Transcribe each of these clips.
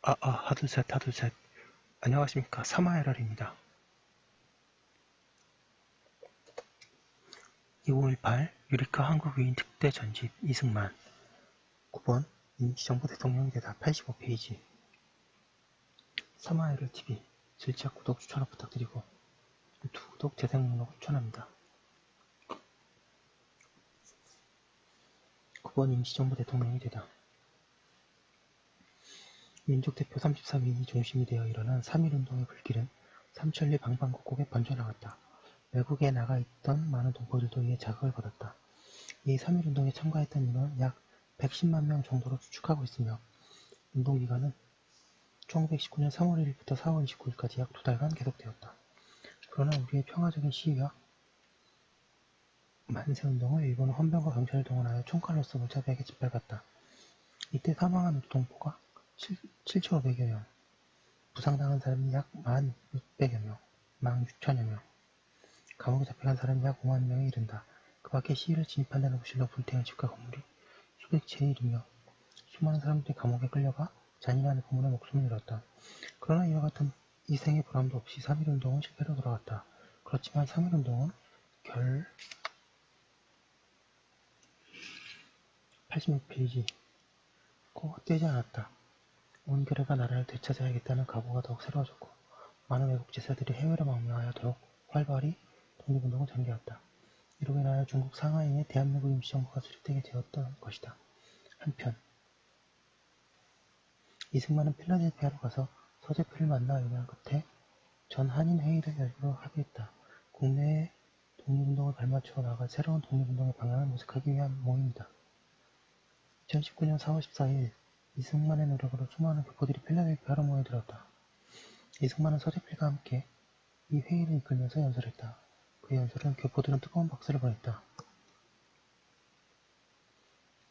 아, 아, 하둘셋, 하둘셋. 안녕하십니까. 사마에럴입니다. 2518 유리카 한국위인 특대 전집 이승만 9번 임시정부 대통령이 되다 85페이지 사마에럴 TV 질차 구독 추천을 부탁드리고 유튜브 구독 재생 목록 추천합니다. 9번 임시정부 대통령이 되다 민족대표 33인이 중심이 되어 일어난 3.1운동의 불길은 삼천리 방방곡곡에 번져나갔다. 외국에 나가 있던 많은 동포들도 이에 자극을 받았다. 이 3.1운동에 참가했던 인원은 약 110만 명 정도로 추측하고 있으며 운동기간은 1919년 3월 1일부터 4월 29일까지 약 두 달간 계속되었다. 그러나 우리의 평화적인 시위와 만세운동을 일본은 헌병과 경찰을 동원하여 총칼로서 무자비하게 짓밟았다. 이때 사망한 동포가 7,500여 명, 부상당한 사람이 약 1,600여 명, 16,000여 명, 감옥에 잡혀간 사람이 약 5만 명에 이른다. 그 밖에 시위를 진입한다는 구실로 불태운 집과 건물이 수백 채에 이르며 수많은 사람들이 감옥에 끌려가 잔인한 고문의 목숨을 잃었다. 그러나 이와 같은 이생의 보람도 없이 3.1 운동은 실패로 돌아갔다. 그렇지만 3.1 운동은 결 86페이지 꼭 헛되지 않았다. 온 결의가 나라를 되찾아야겠다는 각오가 더욱 새로워졌고 많은 외국 제사들이 해외로 망명하여도록 활발히 독립운동을 전개했다. 이로 인하여 중국 상하이에 대한민국 임시정부가 수립되게 되었던 것이다. 한편 이승만은 필라델피아로 가서 서재필을 만나 의논한 끝에 전 한인 회의를 열기로 합의했다. 국내에 독립운동을 발맞추어 나갈 새로운 독립운동의 방향을 모색하기 위한 모임이다. 2019년 4월 14일 이승만의 노력으로 수많은 교포들이 필라델피아로 모여들었다. 이승만은 서재필과 함께 이 회의를 이끌면서 연설했다. 그의 연설은 교포들은 뜨거운 박수를 보냈다.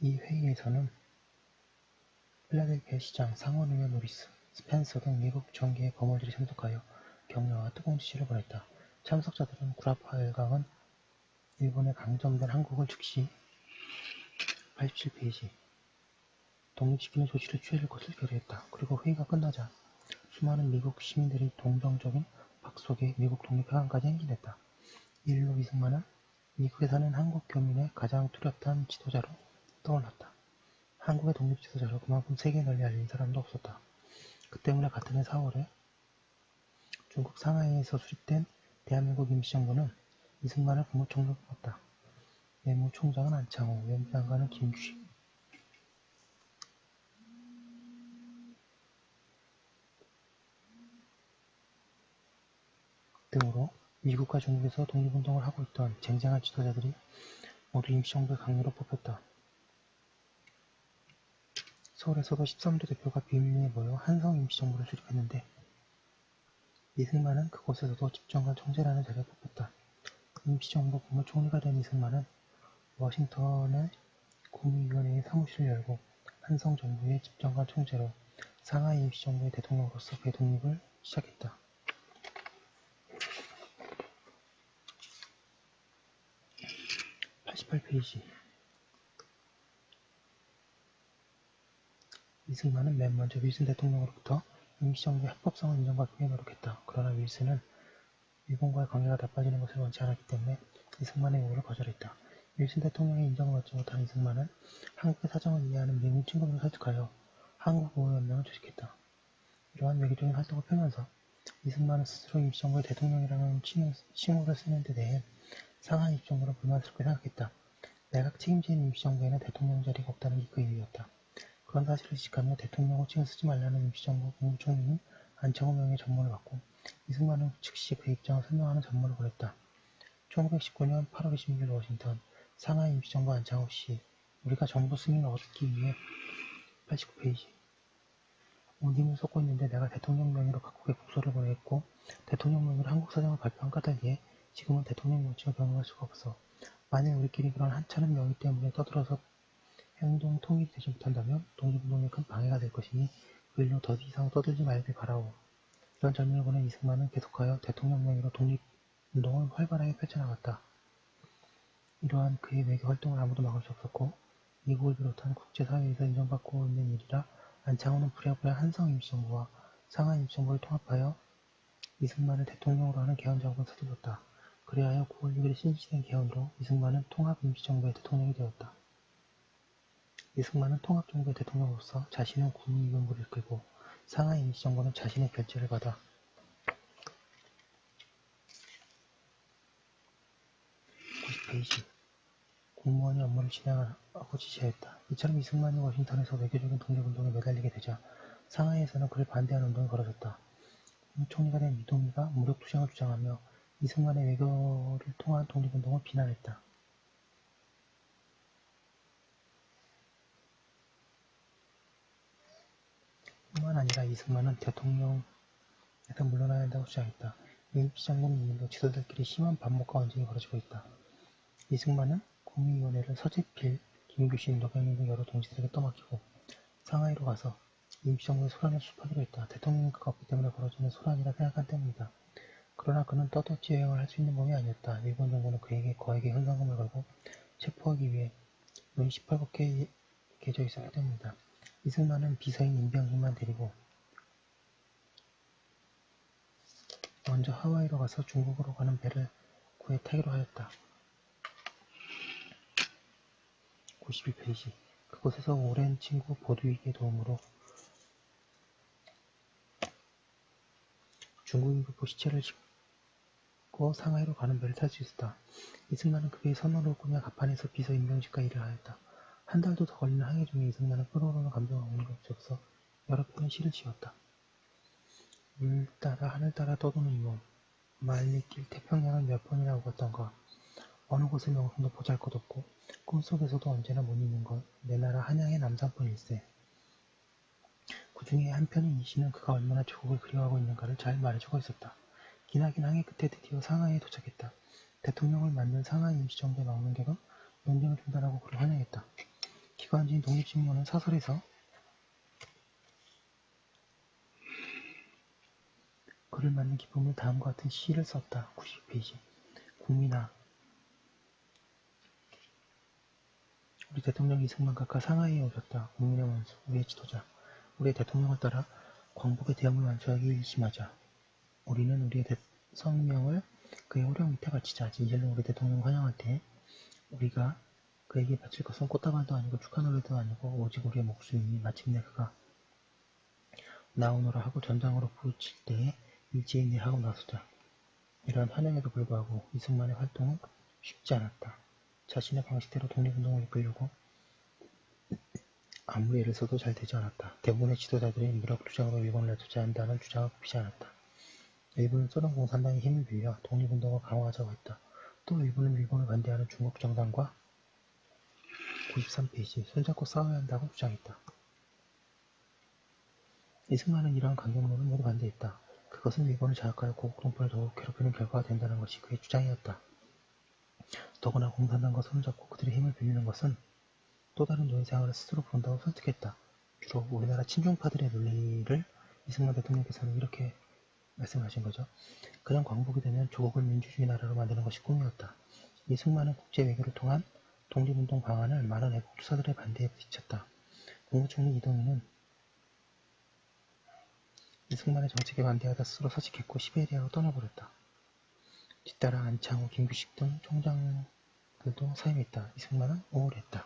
이 회의에서는 필라델피아 시장, 상원 의원 노리스, 스펜서 등 미국 정계의 거물들이 참석하여 격려와 뜨거운 지시를 보냈다. 참석자들은 구라파 열강은 일본에 강점된 한국을 즉시 87페이지 독립시키는 조치를 취할 것을 결의했다. 그리고 회의가 끝나자 수많은 미국 시민들이 동정적인 박속에 미국 독립회관까지 행진했다. 일로 이승만은 미국에 사는 한국 교민의 가장 뚜렷한 지도자로 떠올랐다. 한국의 독립 지도자로 그만큼 세계에 널리 알린 사람도 없었다. 그 때문에 같은 해 4월에 중국 상하이에서 수립된 대한민국 임시정부는 이승만을 국무총리로 뽑았다. 외무총장은 안창호, 외무장관은 김규식, 등으로 미국과 중국에서 독립운동을 하고 있던 쟁쟁한 지도자들이 모두 임시정부의 강요로 뽑혔다. 서울에서도 13도 대표가 비밀리에 모여 한성 임시정부를 수립했는데 이승만은 그곳에서도 집정관 총재라는 자리에 뽑혔다. 임시정부 국무총리가 된 이승만은 워싱턴의 국무위원회의 사무실을 열고 한성 정부의 집정관 총재로 상하이 임시정부의 대통령으로서 그의 독립을 시작했다. 88페이지 이승만은 맨 먼저 윌슨 대통령으로부터 임시정부의 합법성을 인정받기 위해 노력했다. 그러나 윌슨은 일본과의 관계가 나빠지는 것을 원치 않았기 때문에 이승만의 요구를 거절했다. 윌슨 대통령의 인정을 받지 못한 이승만은 한국의 사정을 이해하는 미국 친구들을 설득하여 한국보호연맹을 조직했다. 이러한 외교적인 활동을 펴면서 이승만은 스스로 임시정부의 대통령이라는 칭호를 쓰는 데 대해 상하이 입장으로 불만스럽게 생각했다. 내각 책임진 임시정부에는 대통령 자리가 없다는 게 그 이유였다. 그런 사실을 지식하며 대통령 호칭을 쓰지 말라는 임시정부 국무총리인 안창호 명의 전문을 받고 이승만은 즉시 그 입장을 설명하는 전문을 보냈다. 1919년 8월 26일 워싱턴 상하이 임시정부 안창호 씨 우리가 정부 승인을 얻기 위해 89페이지 온 힘을 쏟고 있는데 내가 대통령 명의로 각국에 국소를 보냈고 대통령 명의로 한국 사정을 발표한 까닭에 지금은 대통령 모칭을 변경할 수가 없어. 만일 우리끼리 그런 한차는 명의 때문에 떠들어서 행동 통일이 되지 못한다면 독립운동에 큰 방해가 될 것이니 그 일로 더 이상 떠들지 말길 바라오. 이런 전명을 보낸 이승만은 계속하여 대통령 명의로 독립운동을 활발하게 펼쳐나갔다. 이러한 그의 외교 활동을 아무도 막을 수 없었고 미국을 비롯한 국제사회에서 인정받고 있는 일이라 안창호는 부랴부랴 한성 임시정부와 상하이 임시정부를 통합하여 이승만을 대통령으로 하는 개헌 작업을 서둘렀다. 그리하여 9월 6일 신시된 개헌으로 이승만은 통합 임시정부의 대통령이 되었다. 이승만은 통합정부의 대통령으로서 자신은 국무위원부를 이끌고 상하이 임시정부는 자신의 결재를 받아 90페이지 공무원이 업무를 진행하고 지시하였다. 이처럼 이승만이 워싱턴에서 외교적인 독립운동에 매달리게 되자 상하이에서는 그를 반대하는 운동이 벌어졌다. 국무총리가 된 이동희가 무력투쟁을 주장하며 이승만의 외교를 통한 독립운동을 비난했다. 뿐만 아니라 이승만은 대통령에서 물러나야 한다고 주장했다. 임시정권 이후로 지도자들끼리 심한 반목과 언쟁이 벌어지고 있다. 이승만은 국무위원회를 서재필, 김규신, 노경민 등 여러 동지들에게 떠맡기고 상하이로 가서 임시정부의 소란을 수습하기로 했다. 대통령 인가가 없기 때문에 벌어지는 소란이라 생각한 때문이다. 그러나 그는 떠도지 여행을 할 수 있는 몸이 아니었다. 일본 정부는 그에게 거액의 현상금을 걸고 체포하기 위해 문 18국회에 개져 있었기 때문이다. 이승만은 비서인 임병희만 데리고 먼저 하와이로 가서 중국으로 가는 배를 구해 타기로 하였다. 91페이지 그곳에서 오랜 친구 보두익의 도움으로 중국인급보 시체를 싣고 상하이로 가는 배를 탈 수 있었다. 이승만은 그의 선호를 꾸며 가판에서 비서 임명직과 일을 하였다. 한 달도 더 걸리는 항해 중에 이승만은 끓어오르는 감정을 것이 없어 여러 편의 시를 지었다. 물 따라 하늘 따라 떠도는 몸, 말리길 태평양을 몇 번이나 오갔던가 어느 곳의 명성도 보잘 것 없고 꿈속에서도 언제나 못 잊는 것내 나라 한양의 남산뿐 일세. 그 중에 한편인 이 시는 그가 얼마나 조국을 그리워하고 있는가를 잘 말해주고 있었다. 기나긴 항해 끝에 드디어 상하이에 도착했다. 대통령을 만든 상하이 임시정부의 망명객은 논쟁을 중단하고 그를 환영했다. 기관지인 독립신문은 사설에서 그를 맞는 기쁨을 다음과 같은 시를 썼다. 90페이지 국민아 우리 대통령 이승만 각하 상하이에 오셨다. 국민의 원수, 우리의 지도자. 우리의 대통령을 따라 광복의 대형을 완수하기 일심하자. 우리는 우리의 대, 성명을 그의 호령 밑에 바치자. 진실로 우리 대통령 환영할 때 우리가 그에게 바칠 것은 꽃다발도 아니고 축하 노래도 아니고 오직 우리의 목숨이니 마침내 그가 나오너라 하고 전장으로 부르칠 때에 일제인내 하고 나서자. 이러한 환영에도 불구하고 이승만의 활동은 쉽지 않았다. 자신의 방식대로 독립운동을 이끌려고 아무리 애를 써도 잘 되지 않았다. 대부분의 지도자들이 무력 주장으로 일본을 내쫓아야 한다는 주장을 굽히지 않았다. 일본은 소련 공 산당의 힘을 빌려 독립운동을 강화하자고 했다. 또 일본은 일본을 반대하는 중국 정당과 93페이지 손잡고 싸워야 한다고 주장했다. 이승만은 이러한 강경론을 모두 반대했다. 그것은 일본을 자극하여 고국 동포를 더욱 괴롭히는 결과가 된다는 것이 그의 주장이었다. 더구나 공산당과 손잡고 그들의 힘을 빌리는 것은 또 다른 노예 생활을 스스로 본다고 설득했다. 주로 우리나라 친중파들의 논리를 이승만 대통령께서는 이렇게 말씀하신 거죠. 그냥 광복이 되면 조국을 민주주의 나라로 만드는 것이 꿈이었다. 이승만은 국제 외교를 통한 독립운동 방안을 많은 애국 투사들의 반대에 부딪혔다. 국무총리 이동희는 이승만의 정책에 반대하다 스스로 서직했고 시베리아로 떠나버렸다. 뒤따라 안창호, 김규식 등 총장들도 사임했다. 이승만은 우울했다.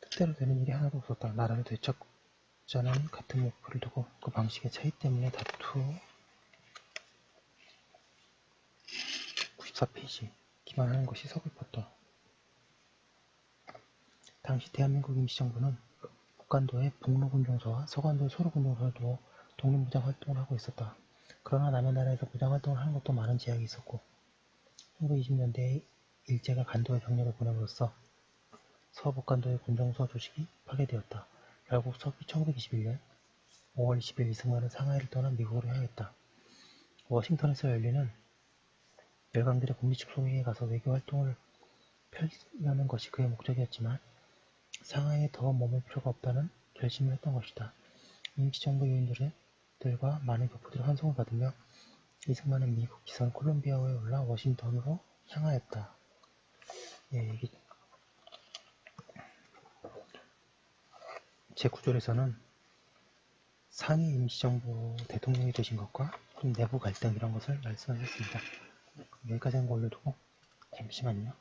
뜻대로 되는 일이 하나도 없었다. 나라를 되찾 자는 같은 목표를 두고 그 방식의 차이 때문에 다투 94페이지 기만하는 것이 서글펐다. 당시 대한민국 임시정부는 북간도에 북로군종소와 서간도에 소로군종소를 두어 독립무장 활동을 하고 있었다. 그러나 남의 나라에서 무장 활동을 하는 것도 많은 제약이 있었고 1920년대에 일제가 간도에 병력을 보냄으로써 서북간도의 군정소 조직이 파괴되었다. 결국 1921년 5월 20일 이승만은 상하이를 떠나 미국으로 향했다. 워싱턴에서 열리는 열강들의 국립축소회의에 가서 외교 활동을 펼려는 것이 그의 목적이었지만 상하이에 더 머물 필요가 없다는 결심을 했던 것이다. 임시정부 요인들은 들과 많은 교포들이 환송을 받으며 이승만은 미국 기선 콜롬비아호에 올라 워싱턴으로 향하였다. 예, 이게 제9조에서는 상위 임시정부 대통령이 되신 것과 좀 내부 갈등 이런 것을 말씀하셨습니다. 여기까지 한거 올려두고 잠시만요.